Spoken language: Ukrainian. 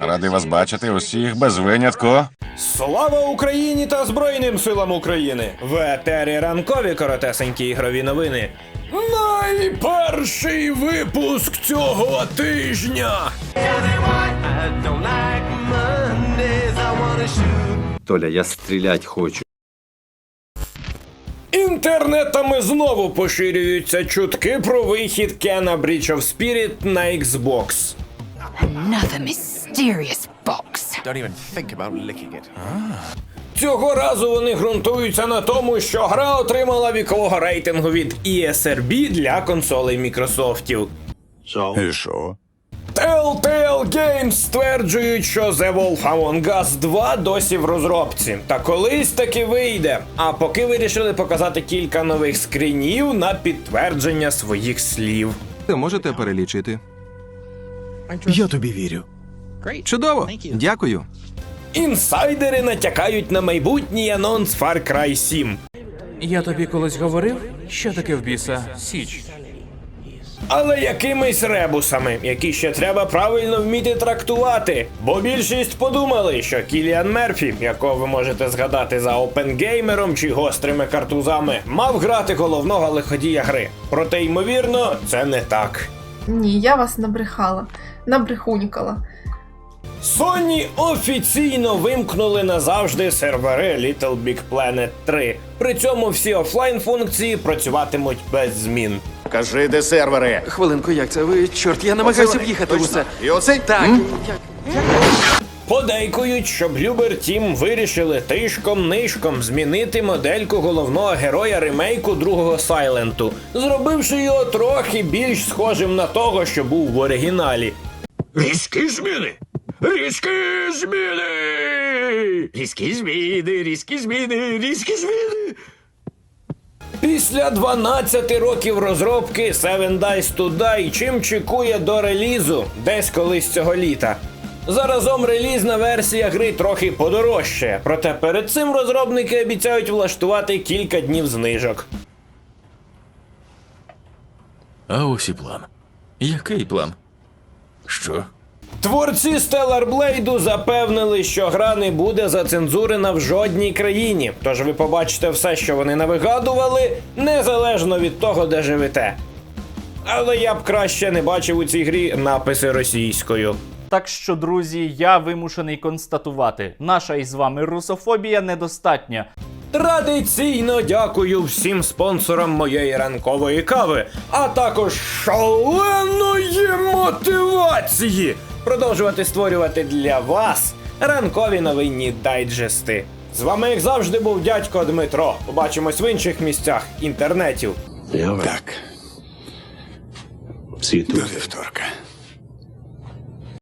Радий вас бачити усіх без винятку. Слава Україні та Збройним силам України! В етері ранкові коротесенькі ігрові новини. Найперший випуск цього тижня. Толя, я стрілять хочу. Інтернетами знову поширюються чутки про вихід Кена Breach of Spirit на Xbox. Another mysterious box. Don't even think about licking it. Цього разу вони ґрунтуються на тому, що гра отримала вікового рейтингу від ESRB для консолей Мікрософтів. І що? Telltale Games стверджують, що The Wolf Among Us 2 досі в розробці, та колись таки вийде. А поки вирішили показати кілька нових скринів на підтвердження своїх слів. Ви можете перелічити. Я тобі вірю. Чудово! Дякую. Інсайдери натякають на майбутній анонс Far Cry 7. Я тобі колись говорив, що таке в біса Січ. Але якимись ребусами, які ще треба правильно вміти трактувати. Бо більшість подумали, що Кіліан Мерфі, якого ви можете згадати за опенгеймером чи гострими картузами, мав грати головного лиходія гри. Проте, ймовірно, це не так. Ні, я вас набрехала, набрехунькала. Sony офіційно вимкнули назавжди сервери Little Big Planet 3. При цьому всі офлайн функції працюватимуть без змін. Кажи, де сервери. Хвилинку, як це ви? Чорт, я намагаюся в'їхати в усе. І оцей? Так, Подейкують, що Bloober Team вирішили тишком-нишком змінити модельку головного героя ремейку другого Сайленту, зробивши його трохи більш схожим на того, що був в оригіналі. Різкі зміни! Різкі зміни! Різкі зміни, різкі зміни, різкі зміни! Після 12 років розробки Seven Dice to Die чим чекує до релізу десь колись цього літа. Заразом релізна версія гри трохи подорожчає, проте перед цим розробники обіцяють влаштувати кілька днів знижок. А ось і план. Який план? Що? Творці Stellar Blade запевнили, що гра не буде зацензурена в жодній країні. Тож ви побачите все, що вони навигадували, незалежно від того, де живете. Але я б краще не бачив у цій грі написи російською. Так що, друзі, я вимушений констатувати, наша із вами русофобія недостатня. Традиційно дякую всім спонсорам моєї ранкової кави, а також шаленої мотивації продовжувати створювати для вас ранкові новинні дайджести. З вами, як завжди, був дядько Дмитро. Побачимось в інших місцях інтернетів. Так. До вівторка.